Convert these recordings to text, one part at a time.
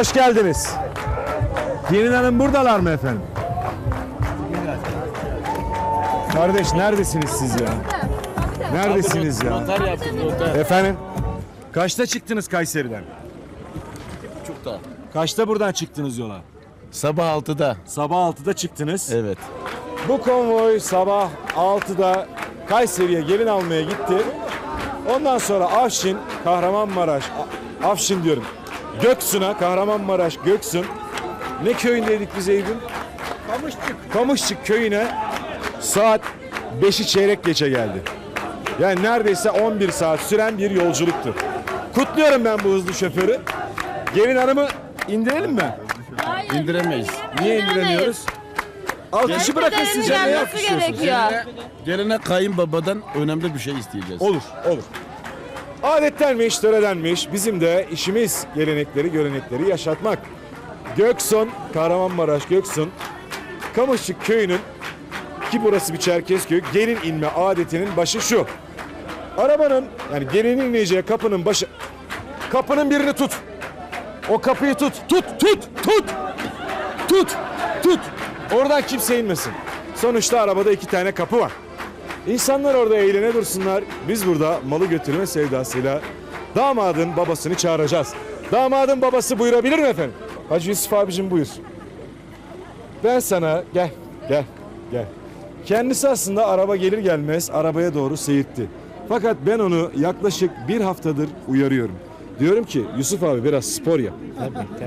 Hoş geldiniz. Gelin hanım buradalar mı efendim? Kardeş neredesiniz siz ya? Neredesiniz ya? Noter yaptık noter. Efendim? Kaçta çıktınız Kayseri'den? Çok da. Kaçta buradan çıktınız yola? Sabah 6'da. Sabah 6'da çıktınız. Evet. Bu konvoy sabah 6'da Kayseri'ye gelin almaya gitti. Ondan sonra Afşin, Kahramanmaraş, Afşin diyorum. Göksun'a, Kahramanmaraş, Göksun. Ne köyündeydik biz Eyüp'ün? Kamışçık. Kamışçık köyüne saat 5'i çeyrek geçe geldi. Yani neredeyse 11 saat süren bir yolculuktu. Kutluyorum ben bu hızlı şoförü. Gelin hanımı indirelim mi? Hayır. İndiremeyiz. Niye indiremiyoruz? Alkışı bırakın siz gelmesi yapışıyorsunuz? gerekiyor. Geline kayınbabadan önemli bir şey isteyeceğiz. Olur, olur. Adettenmiş, töredenmiş. Bizim de işimiz gelenekleri, görenekleri yaşatmak. Göksun, Kahramanmaraş Göksun, Kamışlık köyünün ki burası bir Çerkezköy, gelin inme adetinin başı şu. Arabanın yani gelinin ineceği kapının başı kapının birini tut. O kapıyı tut. Tut, tut, tut. Tut, tut. Oradan kimse inmesin. Sonuçta arabada iki tane kapı var. İnsanlar orada eğlene dursunlar. Biz burada malı götürme sevdasıyla damadın babasını çağıracağız. Damadın babası buyurabilir mi efendim? Hacı Yusuf abicim buyur. Ben sana gel gel gel. Kendisi aslında araba gelir gelmez arabaya doğru seyirtti. Fakat ben onu yaklaşık bir haftadır uyarıyorum. Diyorum ki Yusuf abi biraz spor yap.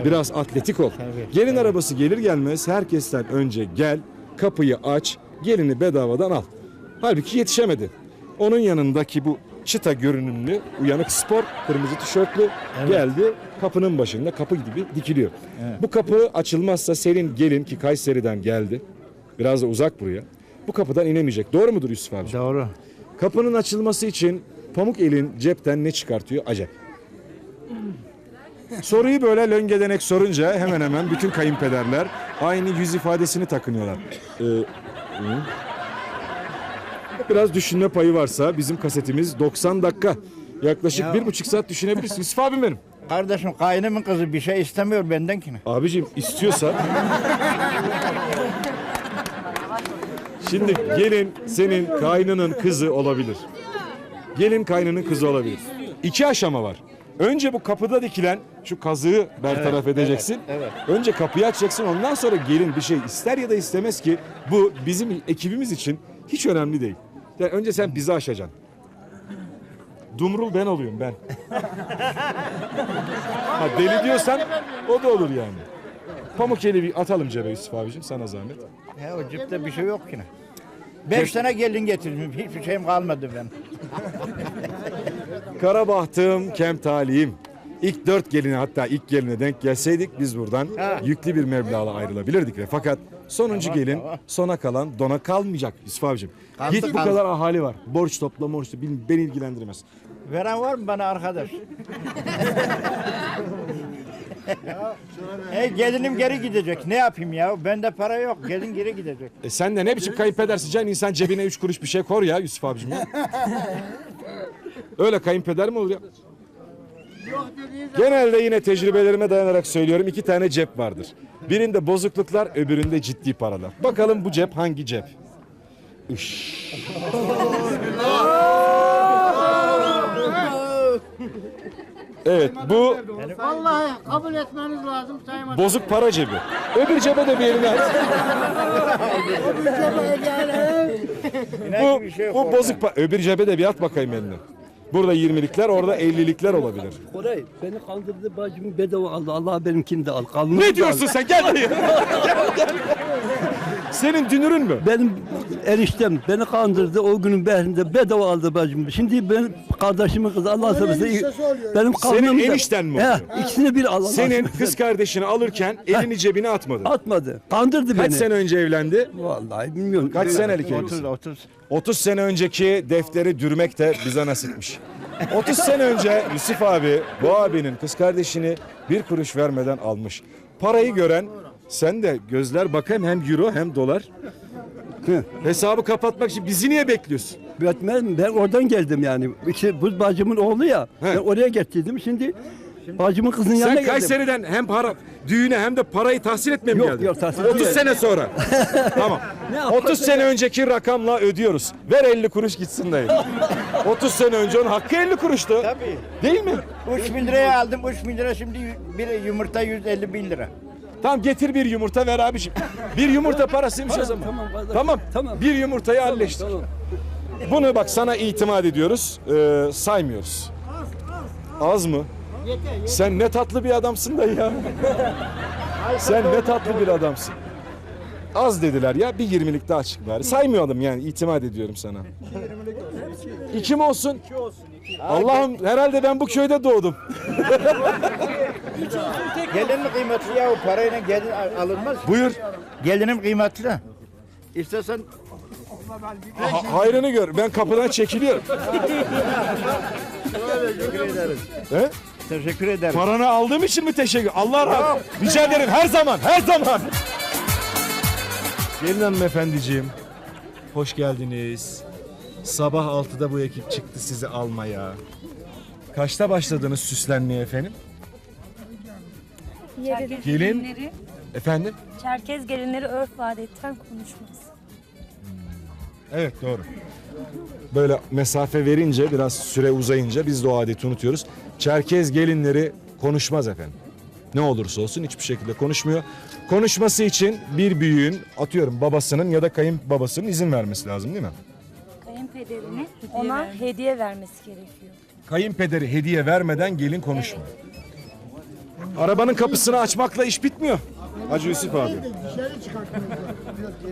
Biraz atletik ol. Gelin arabası gelir gelmez herkesten önce gel, kapıyı aç, gelini bedavadan al. Halbuki yetişemedi. Onun yanındaki bu çıta görünümlü uyanık spor kırmızı tişörtlü geldi kapının başında kapı gibi dikiliyor. Bu kapı açılmazsa senin gelin ki Kayseri'den geldi. Biraz da uzak buraya. Bu kapıdan inemeyecek. Doğru mudur Yusuf abi? Doğru. Kapının açılması için pamuk elin cepten ne çıkartıyor? Acep. Soruyu böyle löngedenek sorunca hemen hemen bütün kayınpederler aynı yüz ifadesini takınıyorlar. Ee. Biraz düşünme payı varsa bizim kasetimiz 90 dakika. Yaklaşık bir buçuk saat düşünebilirsin. Yusuf abim benim. Kardeşim kaynımın kızı bir şey istemiyor benden ki. Abicim istiyorsa... Şimdi gelin senin kaynının kızı olabilir. Gelin kaynının kızı olabilir. İki aşama var. Önce bu kapıda dikilen şu kazığı bertaraf edeceksin. Önce kapıyı açacaksın ondan sonra gelin bir şey ister ya da istemez ki bu bizim ekibimiz için hiç önemli değil. Yani önce sen bizi aşacaksın. Dumrul ben oluyorum ben. Ha, deli diyorsan o da olur yani. Pamuk eli bir atalım cebe Yusuf abicim sana zahmet. Ya o cipte bir şey yok ki. Beş tane gelin getirdim. Hiçbir şeyim kalmadı ben. Kara bahtım, kem talihim. İlk dört geline hatta ilk geline denk gelseydik biz buradan yüklü bir meblağla ayrılabilirdik. ve Fakat sonuncu gelin sona kalan dona kalmayacak Yusuf abicim. Kaldı, Hiç bu kaldı. kadar ahali var. Borç topla borç topla beni, beni ilgilendirmez. Veren var mı bana arkadaş? e gelinim geri gidecek. Ne yapayım ya? Bende para yok. Gelin geri gidecek. E sen de ne biçim kayınpedersin canım insan cebine üç kuruş bir şey kor ya Yusuf abicim ya. Öyle kayınpeder mi olur ya? Genelde yine tecrübelerime dayanarak söylüyorum iki tane cep vardır. Birinde bozukluklar öbüründe ciddi paralar. Bakalım bu cep hangi cep? Üş. Evet bu Vallahi kabul etmeniz lazım Sayın bozuk para cebi. Öbür cebe de bir elini at. bu, bu bozuk para. Öbür cebe de bir at bakayım eline. Burada 20'likler orada 50'likler olabilir. Koray beni kandırdı bacımı bedava aldı. Allah benimkini de al. Kalmış Ne diyorsun sen? Gel buraya. Gel, gel. Senin dünürün mü? Benim eriştem beni kandırdı. O günün behrinde bedava aldı bacımı. Şimdi benim kardeşimin kızı Allah seversen benim Senin enişten mi He, oluyor? ikisini bir al. Allah Senin kız kardeşini alırken elini cebine atmadı. atmadı. Kandırdı Kaç beni. sene önce evlendi? Vallahi bilmiyorum. Kaç senelik 30 evlisin? 30. 30 sene önceki defteri dürmek de bize nasipmiş. 30 sene önce Yusuf abi bu abinin kız kardeşini bir kuruş vermeden almış. Parayı gören sen de gözler bakayım hem euro hem dolar. Hesabı kapatmak için bizi niye bekliyorsun? Ben, ben oradan geldim yani. İşte bu bacımın oğlu ya. He. Ben oraya getirdim. Şimdi Bacımın kızının yanına Sen geldim. Kayseri'den hem para düğüne hem de parayı tahsil etmeye mi Yok, geldin? yok, tahsil 30 değil. sene sonra. tamam. Ne yapalım? 30 sene önceki rakamla ödüyoruz. Ver 50 kuruş gitsin dayı. 30 sene önce onun hakkı 50 kuruştu. Tabii. Değil mi? 3 bin liraya aldım. 3 bin lira şimdi bir yumurta 150 bin lira. Tamam getir bir yumurta ver abiciğim. Bir yumurta parasıymış o zaman. tamam. Tamam. Tamam. Bir yumurtayı halleştir. Tamam. Bunu bak sana itimat ediyoruz. Ee, saymıyoruz. Az mı? Sen ne tatlı bir adamsın da ya. Sen ne tatlı bir adamsın. Az dediler ya bir yirmilik daha çık bari. Saymıyordum yani itimat ediyorum sana. İki mi olsun? Allah'ım herhalde ben bu köyde doğdum. Gelinin kıymetli ya o parayla gelin al- alınmaz. Buyur. Gelinim kıymetli. İstersen Ha- hayrını gör. Ben kapıdan çekiliyorum. teşekkür ederiz. He? Teşekkür ederim. Paranı aldığım için mi teşekkür? Allah razı olsun. Rica ederim her zaman, her zaman. Gelin hanımefendiciğim, hoş geldiniz. Sabah 6'da bu ekip çıktı sizi almaya. Kaçta başladınız süslenmeye efendim? Çerkez Gelin. gelinleri, Efendim? Çerkez gelinleri örf ve adetten konuşmaz. Evet doğru. Böyle mesafe verince biraz süre uzayınca biz de o adeti unutuyoruz. Çerkez gelinleri konuşmaz efendim. Ne olursa olsun hiçbir şekilde konuşmuyor. Konuşması için bir büyüğün atıyorum babasının ya da kayınbabasının izin vermesi lazım değil mi? Kayınpederini ona hediye vermesi gerekiyor. Kayınpederi hediye vermeden gelin konuşmuyor. Arabanın kapısını açmakla iş bitmiyor. Hacı Yusuf abi.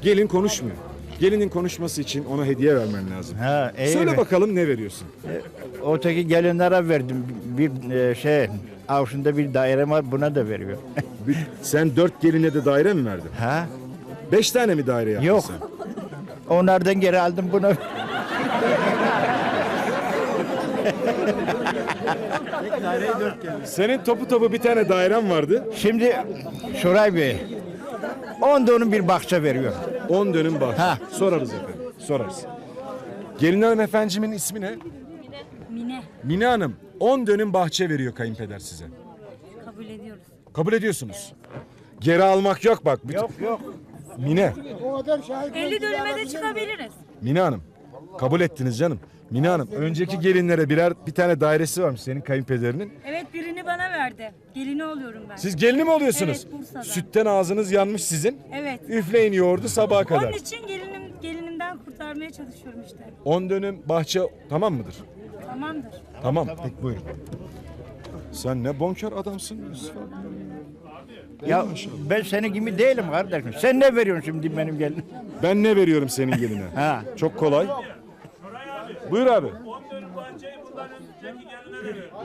Gelin konuşmuyor. Gelinin konuşması için ona hediye vermen lazım. Ha, iyi Söyle mi? bakalım ne veriyorsun? Öteki gelinlere verdim. Bir e, şey avşında bir daire var buna da veriyor. Bir- Sen dört geline de daire mi verdin? ha? Beş tane mi daire yaptın Yok. sen? Onlardan geri aldım bunu. Senin topu topu bir tane dairen vardı. Şimdi Şoray Bey. Onda onun bir bahçe veriyor. On dönüm bahçe. Ha. Sorarız efendim. Sorarız. Gelin hanım efendicimin ismi ne? Mine Mine Hanım. On dönüm bahçe veriyor kayınpeder size. kabul ediyoruz. Kabul ediyorsunuz. Geri almak yok bak. Bütün- Yok yok. Mine. 50 dönüme de çıkabiliriz. Mine Hanım. Kabul ettiniz canım. Mine Hanım. Önceki gelinlere birer bir tane dairesi varmış senin kayınpederinin. Evet birini bana verdi. Gelini oluyorum ben. Siz gelini mi oluyorsunuz? Evet, Bursa'dan. Sütten ağzınız yanmış sizin. Evet. Üfleyin yoğurdu sabaha kadar. Onun için gelinim gelinimden kurtarmaya çalışıyorum işte. 10 dönüm bahçe tamam mıdır? Tamamdır. Tamam. Peki buyurun. Sen ne bonkör adamsın Yusuf abi. Ya ben senin gibi değilim kardeşim. Sen ne veriyorsun şimdi benim gelinim? Ben ne veriyorum senin geline? Ha. Çok kolay. Buyur abi.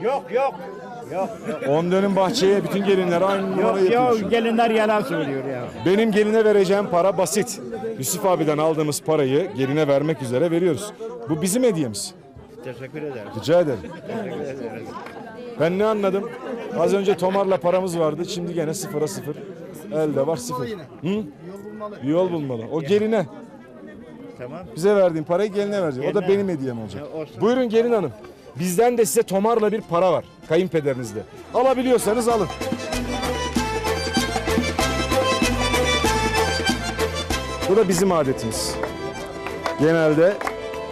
Yok yok. Yok 10 dönüm bahçeye bütün gelinler aynı numara yok yapıyor. yok gelinler yalan söylüyor ya. Benim geline vereceğim para basit. Yusuf abiden aldığımız parayı geline vermek üzere veriyoruz. Bu bizim hediyemiz. Teşekkür ederim. Rica ederim. Ben ne anladım? Az önce Tomar'la paramız vardı. Şimdi gene sıfıra sıfır. Elde var sıfır. Hı? Bir yol bulmalı. O geline. Tamam. Bize verdiğin parayı geline verecek. O da benim hediyem olacak. Buyurun gelin hanım. Bizden de size Tomar'la bir para var. Kayınpederinizde. Alabiliyorsanız alın. Bu da bizim adetimiz. Genelde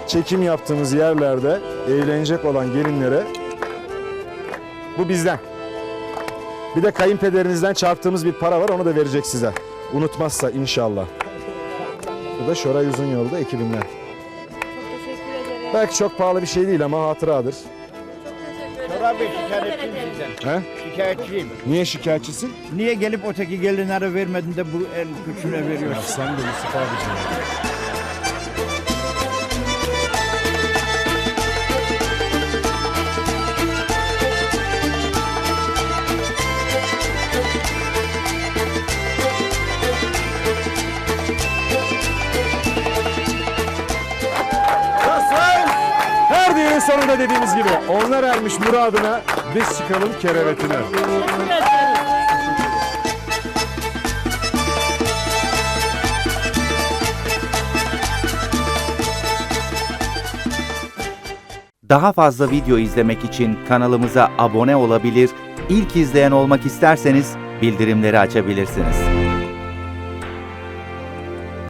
çekim yaptığımız yerlerde eğlenecek olan gelinlere bu bizden. Bir de kayınpederinizden çarptığımız bir para var onu da verecek size. Unutmazsa inşallah. Bu da Şoray Uzun Yolda ekibinden. Belki çok pahalı bir şey değil ama hatıradır. Bey şikayetçiyim sizden. He? Şikayetçiyim. Niye şikayetçisin? Niye gelip öteki gelinlere vermedin de bu en küçüğüne veriyorsun? Sen de Yusuf abiciğim. Sonunda dediğimiz gibi onlar ermiş muradına biz çıkalım kerevetine. Daha fazla video izlemek için kanalımıza abone olabilir, ilk izleyen olmak isterseniz bildirimleri açabilirsiniz.